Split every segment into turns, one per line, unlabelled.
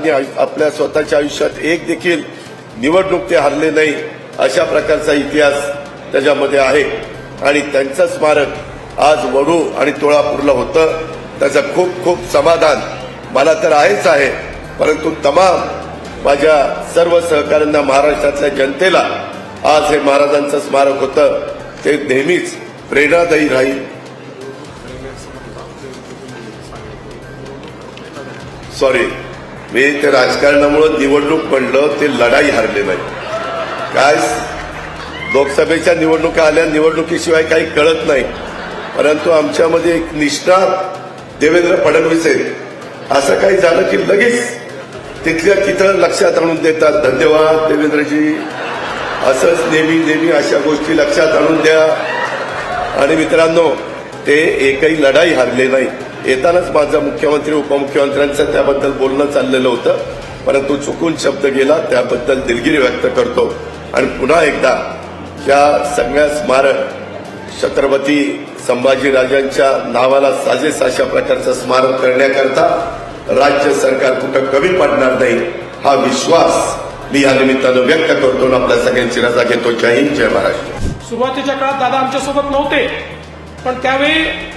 दादांनी आपल्या स्वतःच्या आयुष्यात एक देखील निवडणूक ते हरले नाही अशा प्रकारचा इतिहास त्याच्यामध्ये आहे. आणि त्यांचं स्मारक आज वडू आणि तुळापूरला होतं. त्याचं खूप खूप समाधान मला तर आहेच आहे. परंतु तमाम माझ्या सर्व सहकाऱ्यांना महाराष्ट्रातल्या जनतेला आज हे महाराजांचं स्मारक होतं ते नेहमीच प्रेरणादायी राहील. सॉरी मी ते राजकारणामुळे निवडणूक पडलं ते लढाई हरले नाही. काय लोकसभेच्या निवडणुका आल्या निवडणुकीशिवाय काही कळत नाही. परंतु आमच्यामध्ये एक निष्ठा देवेंद्र फडणवीस आहेत. असं काही झालं की लगेच तिथल्या तिथं लक्षात आणून देतात धन्यवाद देवेंद्रजी. असंच नेहमी नेहमी अशा गोष्टी लक्षात आणून द्या. आणि मित्रांनो ते एकही लढाई हारले नाही. येतानाच माझं मुख्यमंत्री उपमुख्यमंत्र्यांचं त्याबद्दल बोलणं चाललेलं होतं. परंतु चुकून शब्द गेला त्याबद्दल दिलगिरी व्यक्त करतो. आणि पुन्हा एकदा या सगळ्या स्मारक छत्रपती संभाजीराजांच्या नावाला साजेस अशा प्रकारचं स्मारक करण्याकरता राज्य सरकार कुठं कमी पडणार नाही हा विश्वास मी या निमित्तानं व्यक्त करतो आणि आपल्या सगळ्यांची रजा घेतो. जय हिंद जय महाराष्ट्र.
सुरुवातीच्या काळात दादा आमच्यासोबत नव्हते पण त्यावेळी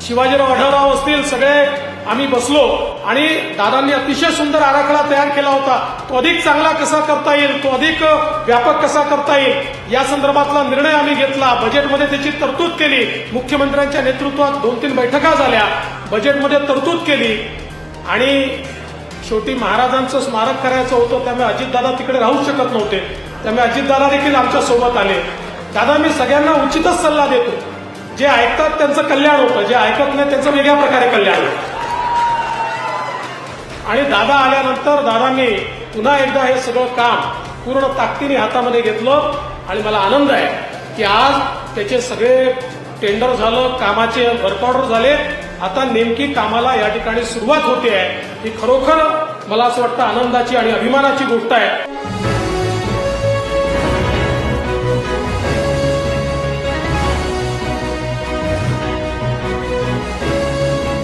शिवाजीराव आढळराव असतील सगळे आम्ही बसलो. आणि दादांनी अतिशय सुंदर आराखडा तयार केला होता. तो अधिक चांगला कसा करता येईल? तो अधिक व्यापक कसा करता येईल? या संदर्भातला निर्णय आम्ही घेतला. बजेटमध्ये त्याची तरतूद केली. मुख्यमंत्र्यांच्या नेतृत्वात दोन तीन बैठका झाल्या. बजेटमध्ये तरतूद केली. आणि शेवटी महाराजांचं स्मारक करायचं होतं त्यामुळे अजितदादा तिकडे राहू शकत नव्हते. त्यामुळे अजितदादा देखील आमच्यासोबत आले. दादा मी सगळ्यांना उचितच सल्ला देतो. जे ऐकतात त्यांचं कल्याण होतं जे ऐकत नाही त्यांचं वेगळ्या प्रकारे कल्याण होतं. आणि दादा आल्यानंतर दादांनी पुन्हा एकदा हे सगळं काम पूर्ण ताकदीने हातामध्ये घेतलं आणि मला आनंद आहे की आज त्याचे सगळे टेंडर झालं कामाचे वर्क ऑर्डर झाले. आता नेमकी कामाला या ठिकाणी सुरुवात होते आहे. ही खरोखर मला असं वाटतं आनंदाची आणि अभिमानाची गोष्ट आहे.